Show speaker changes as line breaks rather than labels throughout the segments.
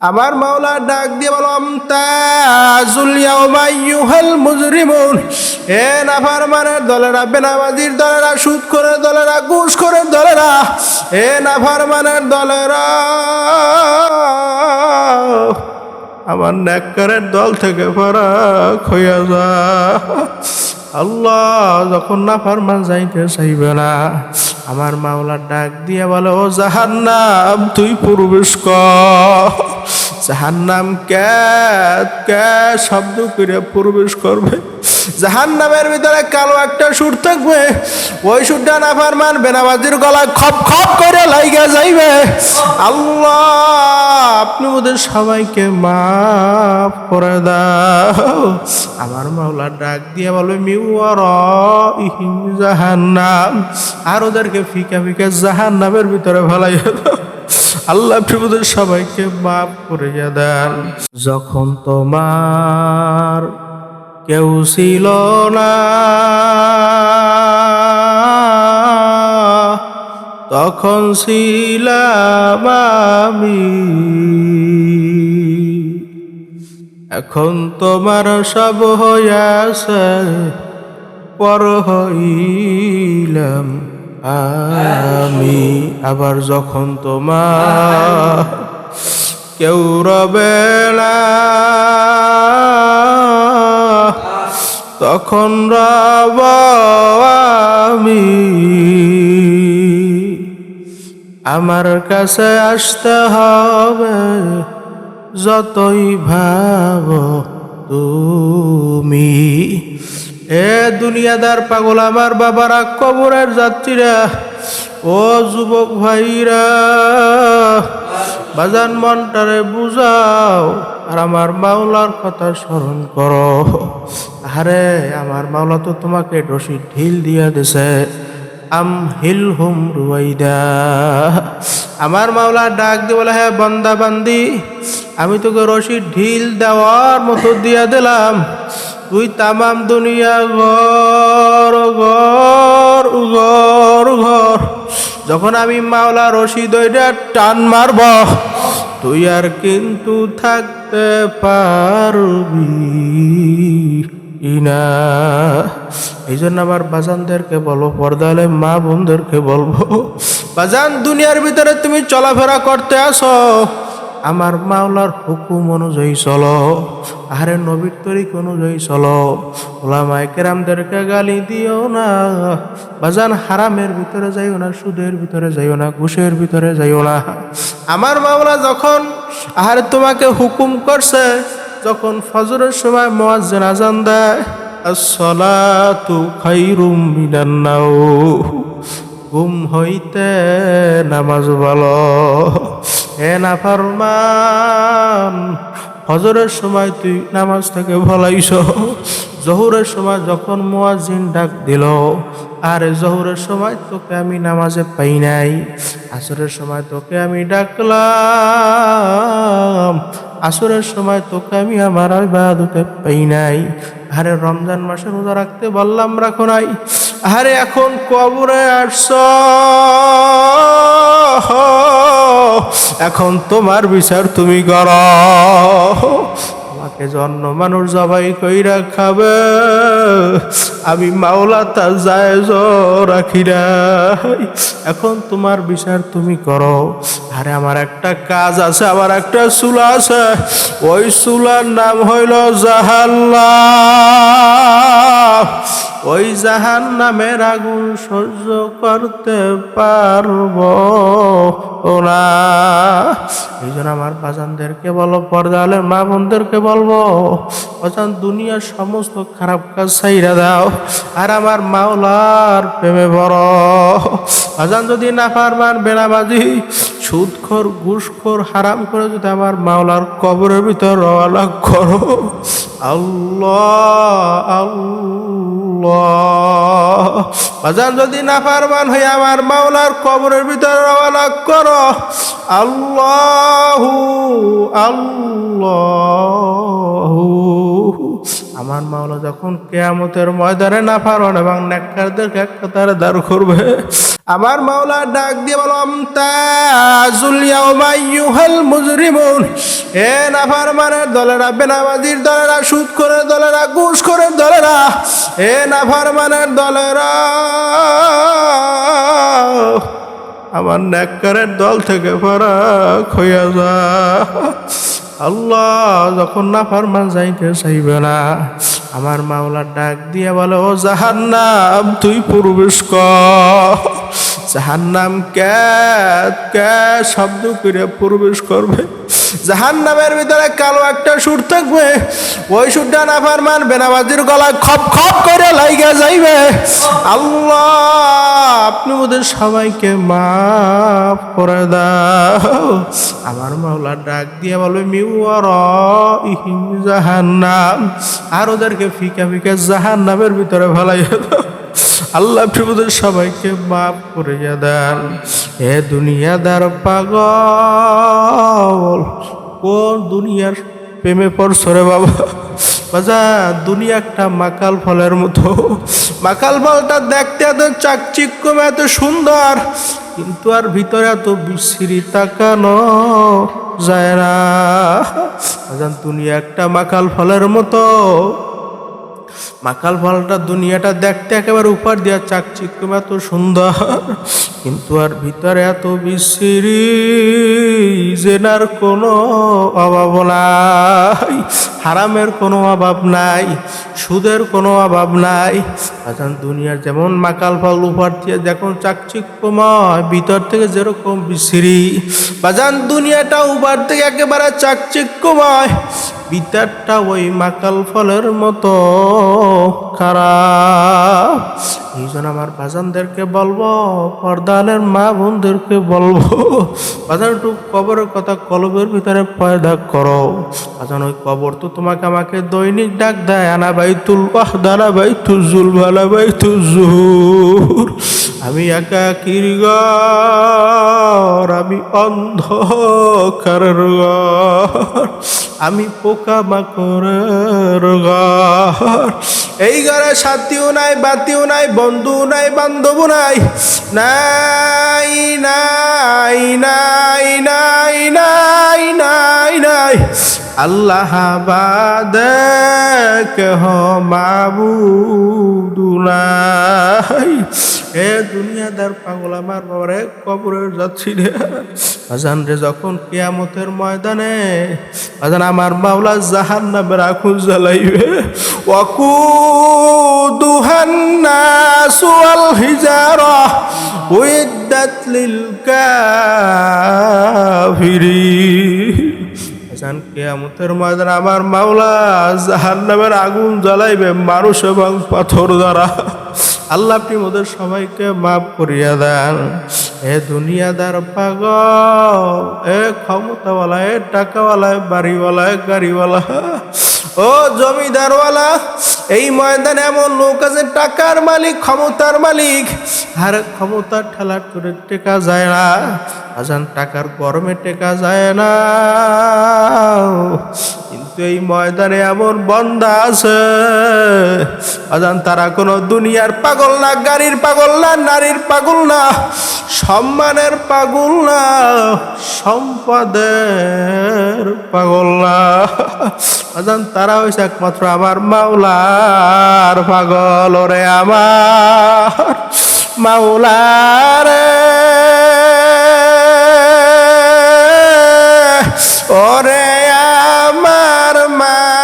আমার মাওলা ডাক দিয়ে বলো, আমতাজুল ইয়াউমা আইয়ুহাল মুজরিমুন। এ নাফরমানের দলেরা, বেনামাজির দলেরা সুদ করে দলেরা ঘুষ করে দলেরা এ নাফরমানের দলেরা, আমার নেককারের দল থেকে ফারাক হইয়া যা। আল্লাহ যখন না ফারমান যাইতে চাইবে না, আমার মাওলার ডাক দিয়ে বলে, ও জাহান্নাম, তুই প্রবেশ কর। জাহান্নাম ক্যাত কে শব্দ করে প্রবেশ করবে? জাহান্নামের ভিতরে কালো একটা সুর থাকবে। ওই সুরটা না ফারমান বেনাবাজির গলা খপ খপ করে লাইগা যাইবে। আল্লাহ! আপনি ওদের সবাইকে মাফ করে দাও। আমার মাওলা ডাক দিয়ে বলবে ইহিম জাহান্নাম। আর ওদেরকে ফিকা ফিকা জাহান্নামের ভিতরে ভালাইয়া দাও। আল্লাহ প্রভুদের সবাইকে মাফ করে দেন। যখন তোমার কেউ ছিল না তখন ছিলাম আমি। এখন তোমার সব হইয়াছে, পর হইলাম আমি। আবার যখন তোমার কেউ রবে না, তখন রব আমি। আমার কাছে আসতে হবে, যতই ভাবো তুমি। এ দুনিয়াদার পাগল আমার বাবারা, কবরের যাত্রীরা, ও যুবক ভাইরা, বাজান মনটারে বুঝাও আর আমার মাওলার কথা স্মরণ করো। আরে, আমার মাওলা তো তোমাকে রশি ঢিল দিয়া দিছে। আম হিল হুম রুয়াইদা। আমার মাওলা ডাক দিয়ে বলে হ্যাঁ বন্দা বান্দি, আমি তোকে রশি ঢিল দেওয়ার মতো দিয়া দিলাম। তুই তামাম দুনিয়া ঘর ঘর ঘর ঘর। যখন আমি মাওলা রশি দইটা টান মারব, তুই আর কিন্তু থাকতে পারবি। না এই জন্য আমার বাজানদেরকে বলব পর্দালে মা বোনদেরকে বলব, বাজান, দুনিয়ার ভিতরে তুমি চলাফেরা করতে আসো। আমার মাওলার হুকুম অনুযায়ী চলো আরে নবীর তরিক অনুযায়ী চলো। ওলামায় কেরামদেরকে গালি দিও না। বাজান, হারামের ভিতরে যাইও না, সুদের ভিতরে যাইও না, ঘুষের ভিতরে যাইও না। আমার মাওলা যখন আহারে তোমাকে হুকুম করছে যখন ফজরের সময় মোয়াজ্জেন আজান দেয়, আসসালাতু খাইরুম মিনান নাওম, ঘুম হইতে নামাজ ভালো। এ না ফরমান হজরের সময় তুই নামাজ থেকে ভলাইছ। জহুরের সময় যখন মুয়াজিন ডাক দিল, আরে জহুরের সময় তোকে আমি নামাজে পাই নাই। আসরের সময় তোকে আমি ডাকলাম আসরের সময় তোকে আমি আমার ইবাদতে পাই নাই। আরে রমজান মাসে রোজা রাখতে বললাম, রাখো নাই। আরে এখন কবরে আসছ। এখন তোমার বিচার তুমি কর। জন্ম মানুষ জবাই কইরা খাবে। আমি মাওলা তা জায়জ রাখি নাই। এখন তোমার বিচার তুমি করো। আরে আমার একটা কাজ আছে, আমার একটা চুলা আছে। ওই চুলার নাম হইল জাহাল্লা ওই জাহান নামের আগুন সহ্য করতে পারব না। এই জন্য আমার বাজানদেরকে বলো পর্দালের মা বোনদেরকে বলব বাজান দুনিয়ার সমস্ত খারাপ কাজ ছাইরা দাও, আর আমার মাওলার প্রেমে বড় বাজান যদি না পারবার বেড়াবাজি সুদখোর, ঘুষখোর, হারাম করে যদি আমার মাওলার কবরের ভিতর রওয়ানা করো। আল্লাহ আল্লাহ। বাজান যদি না পারবান হয়ে আমার মাওলার কবরের ভিতরে রওনা করো। আল্লাহু আল্লাহু। আমার মাওলা যখন কেয়ামতের ময়দানে না পারন এবং নেককারদেরকে একটা তারা দাঁড় করবে, আমার মাওলা ডাক দিয়ে বলো, আমতাজুল ইয়াউমা আইয়ুহাল মুজরিমুন। এ নাফরমানের দলেরা বেনামাজির দলেরা সুদ করে দলেরা ঘুষ করে দলেরা। এ নাফরমানের দলেরা, আমার নেককারের দল থেকে ফারাক হইয়া যা। আল্লাহ যখন না ফারমান যাইতে চাইবে না, আমার মাওলার ডাক দিয়ে বলে, ও জাহান্নাম, তুই প্রবেশ কর। জাহান্নাম কে কে শব্দ করে প্রবেশ করবে। জাহান্নামের ভিতরে কালো একটা সুর থাকবে। ওই সুরটা না ফারমান বেনাবাজির গলা খপ খপ করে লাইগা যাইবে। আল্লাহ, আপনি ওদের সবাইকে মাফ করে দাও। আমার মাওলা ডাক দিয়ে বলবে মিউর জাহান্নাম। আর ওদেরকে ফিকা ফিকা জাহান্নামের ভিতরে ফেলাইয়া দাও। আল্লাহ প্রভুদের সবাইকে মাফ করে দেন। এ দুনিয়াদার পাগল, কোন দুনিয়ার প্রেমে পড়ছরে বাবা? বাজা, দুনিয়া একটা মাকাল ফলের মতো। মাকাল ফলটা দেখতে এত চাকচিক্যম, এত সুন্দর, কিন্তু আর ভিতরে এত বিশ্রী তাকানো যায় না। দুনিয়া একটা মাকাল ফলের মতো। মাকাল ফলটা দুনিয়াটা দেখতে একেবারে উপর দিয়া চাকচিক্যম এত সুন্দর। কিন্তু আর ভিতরে এত বিশ্রী জেনার কোনো অভাব নাই, হারামের কোনো অভাব নাই, সুদের কোনো অভাব নাই। আজান দুনিয়ার যেমন মাকাল ফল উপর দিয়ে যখন চাকচিক্যময়, ভিতর থেকে যেরকম বিশ্রী। বাজান দুনিয়াটা উপর থেকে একেবারে চাকচিক্যময়, ভিতরটা ওই মাকাল ফলের মতো। খারাপ। এই জন্য আমার বাজানদেরকে বলব, পর্দানের মা বোনদেরকে বলব, বাজান একটু কবরের কথা কলবের ভিতরে পয়দা করো। বাজান, ওই কবর তো তোমাকে আমাকে দৈনিক ডাক দেয় আনা বাই তুল দানা বাই তুজুল ভালা বাই তুজুর আমি একা কিরগর আমি অন্ধকারের ঘর আমি পোকা মাকড়ের ঘর এই ঘরে সাথীও নাই, বাতিও নাই বন্ধু নাই বান্ধব নাই। নাই নাই নাই নাই নাই নাই নাই। আল্লাহ কেহ মাবুদু নাই। এ দুনিয়াদার পাগল আমার বাবারে কবরে যাচ্ছি। রে আজান রে, যখন কিয়ামতের ময়দানে, আজান আমার মাওলা জাহান নামের আগুন জ্বালাইবে। ওয়াকু দুহান্না সুয়াল হিজারা, উইদ্দাত লিল কাফিরিন। আজান কেয়ামতের ময়দান আমার মাওলা জাহান নামের আগুন জ্বালাইবে মানুষ এবং পাথর দ্বারা। আল্লাহ আপনি ওদের সবাইকে মাফ করিয়া দেন। এ দুনিয়াদার পাগ এ ক্ষমতাওয়ালা, এ টাকাওয়ালা বাড়িওয়ালা গাড়িওয়ালা, ও জমিদারওয়ালা, এই ময়দানে এমন লোক আছে, টাকার মালিক, ক্ষমতার মালিক। আর ক্ষমতার ঠেলার করে টেকা যায় না। আজান টাকার গরমে টেকা যায় না। কিন্তু এই ময়দানে এমন বন্দা আছে। আজান তারা কোনো দুনিয়ার পাগল না, গাড়ির পাগল না, নারীর পাগল না, সম্মানের পাগল না, সম্পদের পাগল না। আজান তারা হয়েছে একমাত্র আমার মাওলার পাগল, ওরে আমার মাওলার ওরে আমার মাবুদুরে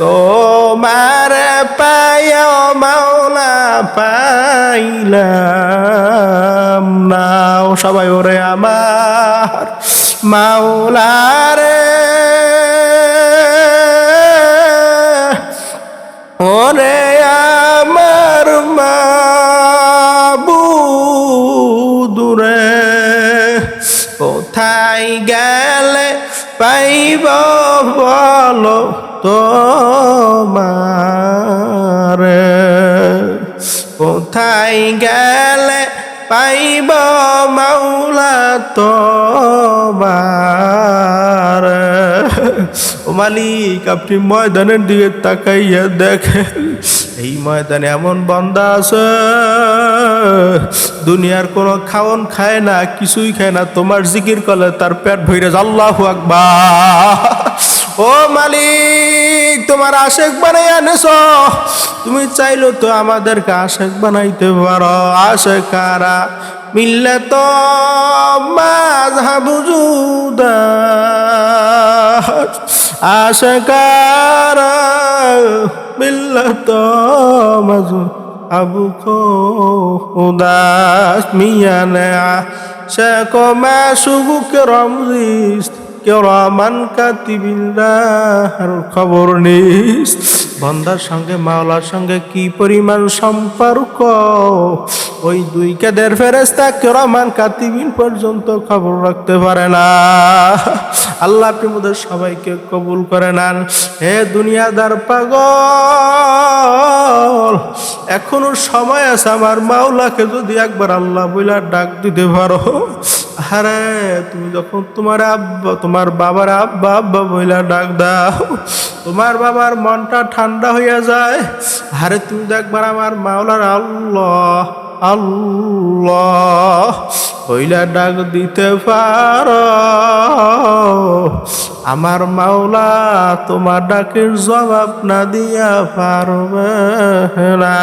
তোমার পায় মাওলা পাইলাম না। সবাই ওরে আমার মাওলারে বলো তোমারে। কোথায় গেলে পাইব মাওলা তোমার? ও মালিক, আপনি ময়দানের দিকে তাকাইয়া দেখেন। এই ময়দানে এমন বন্দা আছে, দুনিয়ার কোনো খাওন খায় না, কিছুই খায় না। তোমার জিকির করলে তার পেট ভরে আল্লাহ আকবার। ও মালিক, তোমার আশেক বানাই আনেছ। তুমি চাইলো তো আমাদেরকে আশেক বানাইতে পারো। আশেক কারা? মিললে তো মাঝহাবু জুদা আশেকারা মিললে তো মাজু আবু খুদাস মিয়ানে শেখ মাসুগুকে রমজিস খবর নিস। বন্দার সঙ্গে মাওলার সঙ্গে কি পরিমাণ সম্পর্ক? ওই দুই কেদের ফেরেস্তা কেরামান কাতিবিন পর্যন্ত খবর রাখতে পারে না। আল্লাহ আপনি সবাইকে কবুল করে নেন। হে দুনিয়াদার পাগল, এখনও সময় আছে আমার মাওলাকে যদি একবার আল্লাহ বইলা ডাক দিতে পারো। আরে তুমি যখন তোমার আব্বা, তোমার বাবার আব্বা আব্বা বইলা ডাক দাও, তোমার বাবার মনটা ঠান্ডা হইয়া যায়। আরে তুমি একবার আমার মাওলার আল্লাহ আল্লাহ আল্লাহ ওইলা ডাক দিতে পার। আমার মাওলা, তোমার ডাকের জবাব না দিয়া পারবে না।